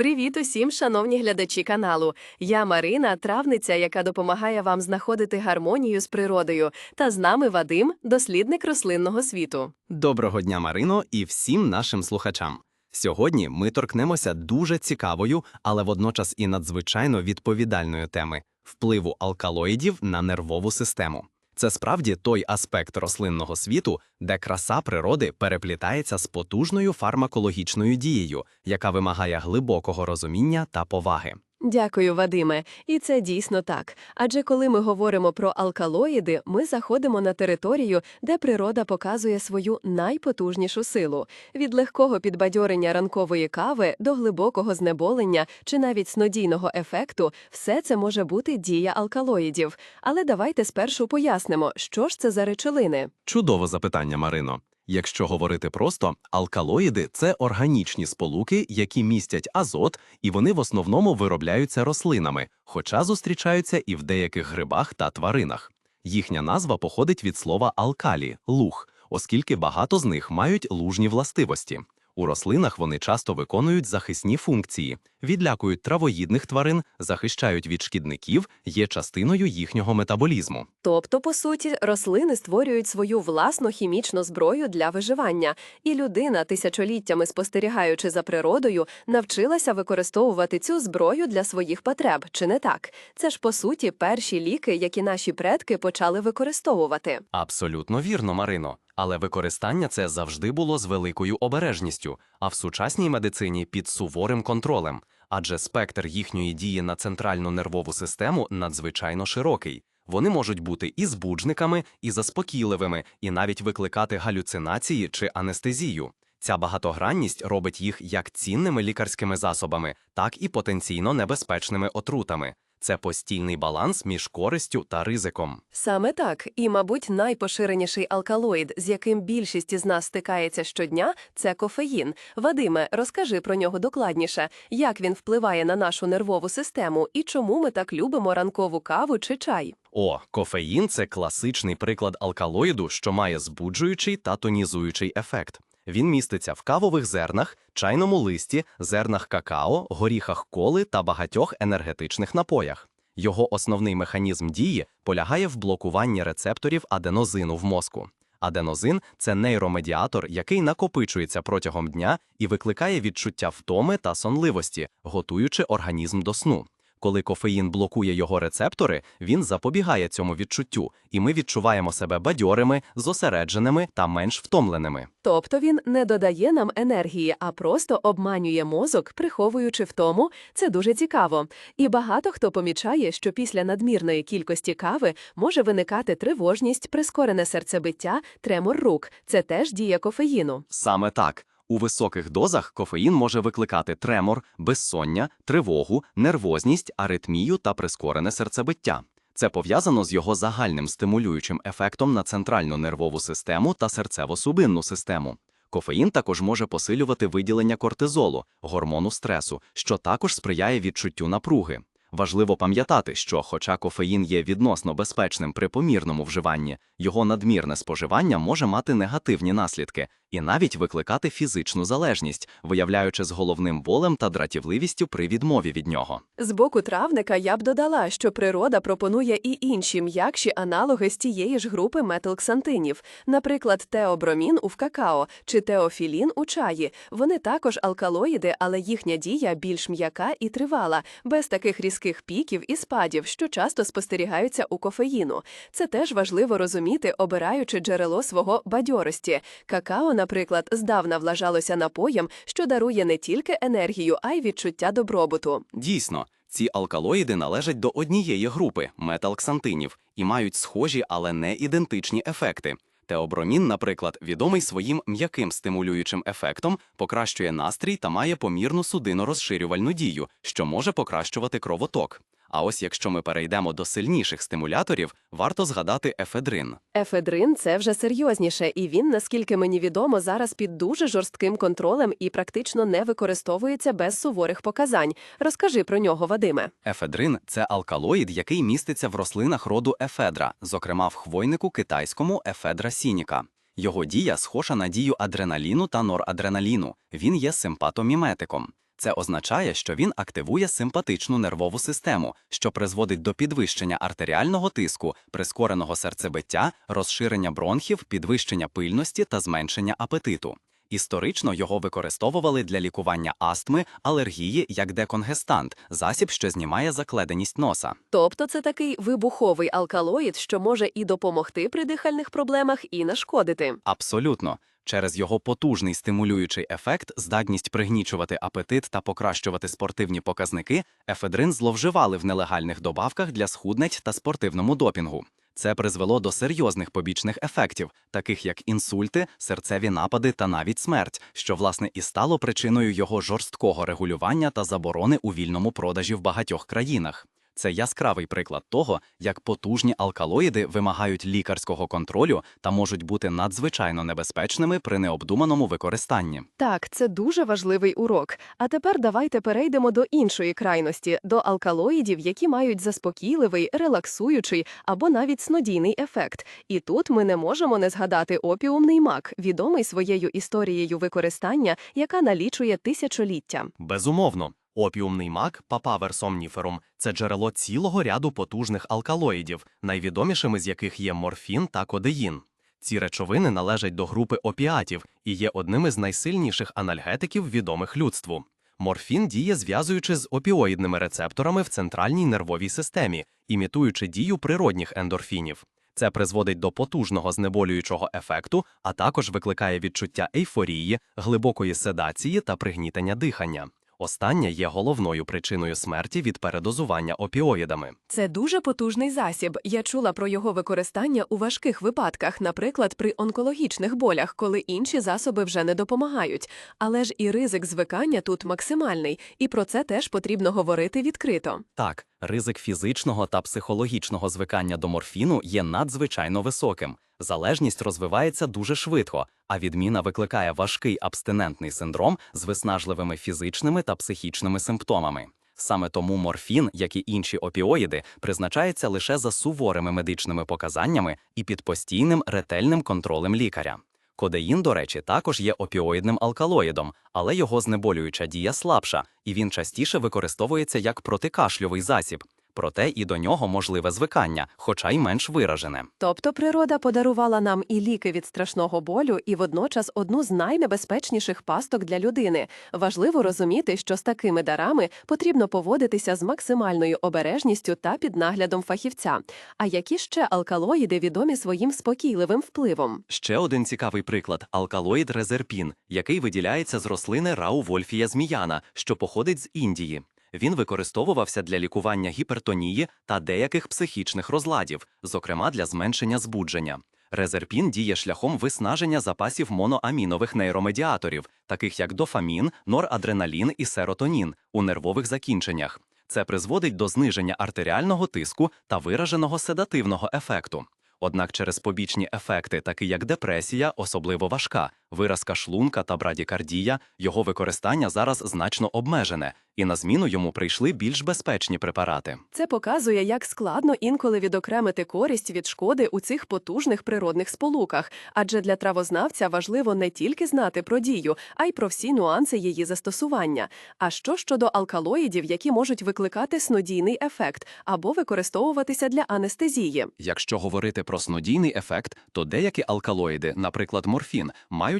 Привіт усім, шановні глядачі каналу. Я Марина, травниця, яка допомагає вам знаходити гармонію з природою. Та з нами Вадим, дослідник рослинного світу. Доброго дня, Марино, і всім нашим слухачам. Сьогодні ми торкнемося дуже цікавою, але водночас і надзвичайно відповідальної теми впливу алкалоїдів на нервову систему. Це справді той аспект рослинного світу, де краса природи переплітається з потужною фармакологічною дією, яка вимагає глибокого розуміння та поваги. Дякую, Вадиме. І це дійсно так. Адже коли ми говоримо про алкалоїди, ми заходимо на територію, де природа показує свою найпотужнішу силу. Від легкого підбадьорення ранкової кави до глибокого знеболення чи навіть снодійного ефекту, все це може бути дія алкалоїдів. Але давайте спершу пояснимо, що ж це за речовини. Чудове запитання, Марино. Якщо говорити просто, алкалоїди це органічні сполуки, які містять азот, і вони в основному виробляються рослинами, хоча зустрічаються і в деяких грибах та тваринах. Їхня назва походить від слова алкалі луг, оскільки багато з них мають лужні властивості. У рослинах вони часто виконують захисні функції, відлякують травоїдних тварин, захищають від шкідників, є частиною їхнього метаболізму. Тобто, по суті, рослини створюють свою власну хімічну зброю для виживання, і людина, тисячоліттями спостерігаючи за природою, навчилася використовувати цю зброю для своїх потреб, чи не так? Це ж по суті перші ліки, які наші предки почали використовувати. Абсолютно вірно, Марино. Але використання це завжди було з великою обережністю, а в сучасній медицині під суворим контролем, адже спектр їхньої дії на центральну нервову систему надзвичайно широкий. Вони можуть бути і збуджниками, і заспокійливими, і навіть викликати галюцинації чи анестезію. Ця багатогранність робить їх як цінними лікарськими засобами, так і потенційно небезпечними отрутами. Це постійний баланс між користю та ризиком. Саме так, і, мабуть, найпоширеніший алкалоїд, з яким більшість із нас стикається щодня, це кофеїн. Вадиме, розкажи про нього докладніше, як він впливає на нашу нервову систему і чому ми так любимо ранкову каву чи чай. О, кофеїн це класичний приклад алкалоїду, що має збуджуючий та тонізуючий ефект. Він міститься в кавових зернах, чайному листі, зернах какао, горіхах коли та багатьох енергетичних напоях. Його основний механізм дії полягає в блокуванні рецепторів аденозину в мозку. Аденозин це нейромедіатор, який накопичується протягом дня і викликає відчуття втоми та сонливості, готуючи організм до сну. Коли кофеїн блокує його рецептори, він запобігає цьому відчуттю, і ми відчуваємо себе бадьорими, зосередженими та менш втомленими. Тобто він не додає нам енергії, а просто обманює мозок, приховуючи втому. Це дуже цікаво. І багато хто помічає, що після надмірної кількості кави може виникати тривожність, прискорене серцебиття, тремор рук. Це теж дія кофеїну. Саме так. У високих дозах кофеїн може викликати тремор, безсоння, тривогу, нервозність, аритмію та прискорене серцебиття. Це пов'язано з його загальним стимулюючим ефектом на центральну нервову систему та серцево-судинну систему. Кофеїн також може посилювати виділення кортизолу, гормону стресу, що також сприяє відчуттю напруги. Важливо пам'ятати, що, хоча кофеїн є відносно безпечним при помірному вживанні, його надмірне споживання може мати негативні наслідки і навіть викликати фізичну залежність, виявляючи з головним болем та дратівливістю при відмові від нього. З боку травника я б додала, що природа пропонує і інші м'якші аналоги з тієї ж групи метилксантинів, наприклад, теобромін у какао чи теофілін у чаї. Вони також алкалоїди, але їхня дія більш м'яка і тривала, без таких різких піків і спадів, що часто спостерігаються у кофеїну. Це теж важливо розуміти, обираючи джерело свого бадьорості. Какао, наприклад, здавна влажалося напоєм, що дарує не тільки енергію, а й відчуття добробуту. Дійсно, ці алкалоїди належать до однієї групи металксантинів і мають схожі, але не ідентичні ефекти. Теобромін, наприклад, відомий своїм м'яким стимулюючим ефектом, покращує настрій та має помірну судинорозширювальну дію, що може покращувати кровоток. А ось якщо ми перейдемо до сильніших стимуляторів, варто згадати ефедрин. Ефедрин це вже серйозніше, і він, наскільки мені відомо, зараз під дуже жорстким контролем і практично не використовується без суворих показань. Розкажи про нього, Вадиме. Ефедрин це алкалоїд, який міститься в рослинах роду ефедра, зокрема в хвойнику китайському ефедра сініка. Його дія схожа на дію адреналіну та норадреналіну. Він є симпатоміметиком. Це означає, що він активує симпатичну нервову систему, що призводить до підвищення артеріального тиску, прискореного серцебиття, розширення бронхів, підвищення пильності та зменшення апетиту. Історично його використовували для лікування астми, алергії як деконгестант, засіб, що знімає закледеність носа. Тобто це такий вибуховий алкалоїд, що може і допомогти при дихальних проблемах, і нашкодити. Абсолютно. Через його потужний стимулюючий ефект, здатність пригнічувати апетит та покращувати спортивні показники, ефедрин зловживали в нелегальних добавках для схуднень та спортивному допінгу. Це призвело до серйозних побічних ефектів, таких як інсульти, серцеві напади та навіть смерть, що власне і стало причиною його жорсткого регулювання та заборони у вільному продажі в багатьох країнах. Це яскравий приклад того, як потужні алкалоїди вимагають лікарського контролю та можуть бути надзвичайно небезпечними при необдуманому використанні. Так, це дуже важливий урок. А тепер давайте перейдемо до іншої крайності, до алкалоїдів, які мають заспокійливий, релаксуючий або навіть снодійний ефект. І тут ми не можемо не згадати опіумний мак, відомий своєю історією використання, яка налічує тисячоліття. Безумовно, опіумний мак папавер сомніферум – це джерело цілого ряду потужних алкалоїдів, найвідомішими з яких є морфін та кодеїн. Ці речовини належать до групи опіатів і є одним із найсильніших анальгетиків, відомих людству. Морфін діє зв'язуючи з опіоїдними рецепторами в центральній нервовій системі, імітуючи дію природних ендорфінів. Це призводить до потужного знеболюючого ефекту, а також викликає відчуття ейфорії, глибокої седації та пригнітання дихання. Останнє є головною причиною смерті від передозування опіоїдами. Це дуже потужний засіб. Я чула про його використання у важких випадках, наприклад, при онкологічних болях, коли інші засоби вже не допомагають. Але ж і ризик звикання тут максимальний, і про це теж потрібно говорити відкрито. Так, ризик фізичного та психологічного звикання до морфіну є надзвичайно високим. Залежність розвивається дуже швидко, а відміна викликає важкий абстинентний синдром з виснажливими фізичними та психічними симптомами. Саме тому морфін, як і інші опіоїди, призначається лише за суворими медичними показаннями і під постійним ретельним контролем лікаря. Кодеїн, до речі, також є опіоїдним алкалоїдом, але його знеболююча дія слабша, і він частіше використовується як протикашльовий засіб. Проте і до нього можливе звикання, хоча й менш виражене. Тобто природа подарувала нам і ліки від страшного болю, і водночас одну з найнебезпечніших пасток для людини. Важливо розуміти, що з такими дарами потрібно поводитися з максимальною обережністю та під наглядом фахівця. А які ще алкалоїди відомі своїм спокійливим впливом? Ще один цікавий приклад алкалоїд резерпін, який виділяється з рослини раувольфія зміяна, що походить з Індії. Він використовувався для лікування гіпертонії та деяких психічних розладів, зокрема для зменшення збудження. Резерпін діє шляхом виснаження запасів моноамінових нейромедіаторів, таких як дофамін, норадреналін і серотонін, у нервових закінченнях. Це призводить до зниження артеріального тиску та вираженого седативного ефекту. Однак через побічні ефекти, такі як депресія, особливо важка, виразка шлунка та брадікардія, його використання зараз значно обмежене, і на зміну йому прийшли більш безпечні препарати. Це показує, як складно інколи відокремити користь від шкоди у цих потужних природних сполуках, адже для травознавця важливо не тільки знати про дію, а й про всі нюанси її застосування. А що щодо алкалоїдів, які можуть викликати снодійний ефект або використовуватися для анестезії? Якщо говорити про снодійний ефект, то деякі алкалоїди, наприклад, морфін,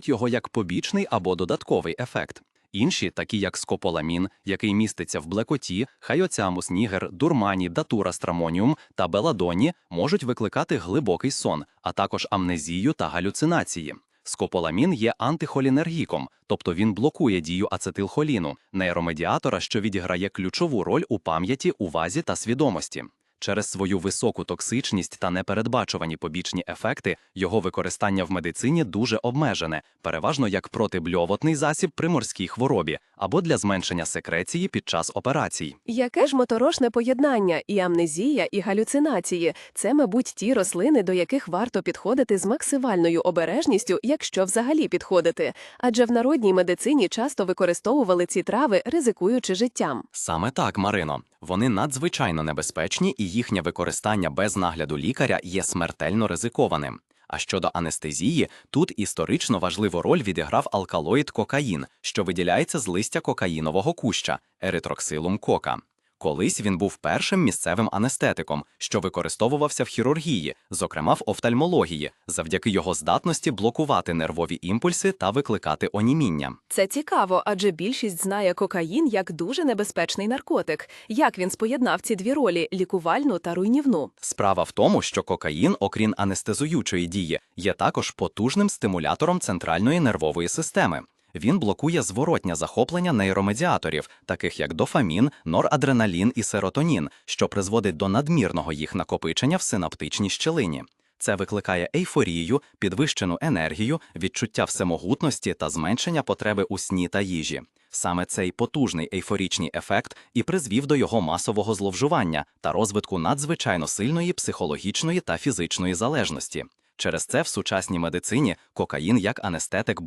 мають його як побічний або додатковий ефект. Інші, такі як скополамін, який міститься в блекоті, хайоцямус нігер, дурмані, датура страмоніум та беладоні, можуть викликати глибокий сон, а також амнезію та галюцинації. Скополамін є антихолінергіком, тобто він блокує дію ацетилхоліну, нейромедіатора, що відіграє ключову роль у пам'яті, увазі та свідомості. Через свою високу токсичність та непередбачувані побічні ефекти його використання в медицині дуже обмежене, переважно як протибльовотний засіб при морській хворобі або для зменшення секреції під час операцій. Яке ж моторошне поєднання і амнезія, і галюцинації це, мабуть, ті рослини, до яких варто підходити з максимальною обережністю, якщо взагалі підходити. Адже в народній медицині часто використовували ці трави, ризикуючи життям. Саме так, Марино. Вони надзвичайно небезпечні, і їхнє використання без нагляду лікаря є смертельно ризикованим. А щодо анестезії, тут історично важливу роль відіграв алкалоїд кокаїн, що виділяється з листя кокаїнового куща еритроксилум кока. Колись він був першим місцевим анестетиком, що використовувався в хірургії, зокрема в офтальмології, завдяки його здатності блокувати нервові імпульси та викликати оніміння. Це цікаво, адже більшість знає кокаїн як дуже небезпечний наркотик. Як він споєднав ці дві ролі лікувальну та руйнівну? Справа в тому, що кокаїн, окрім анестезуючої дії, є також потужним стимулятором центральної нервової системи. Він блокує зворотнє захоплення нейромедіаторів, таких як дофамін, норадреналін і серотонін, що призводить до надмірного їх накопичення в синаптичній щелині. Це викликає ейфорію, підвищену енергію, відчуття всемогутності та зменшення потреби у сні та їжі. Саме цей потужний ейфорічний ефект і призвів до його масового зловживання та розвитку надзвичайно сильної психологічної та фізичної залежності. Через це в сучасній медицині кокаїн як анестетик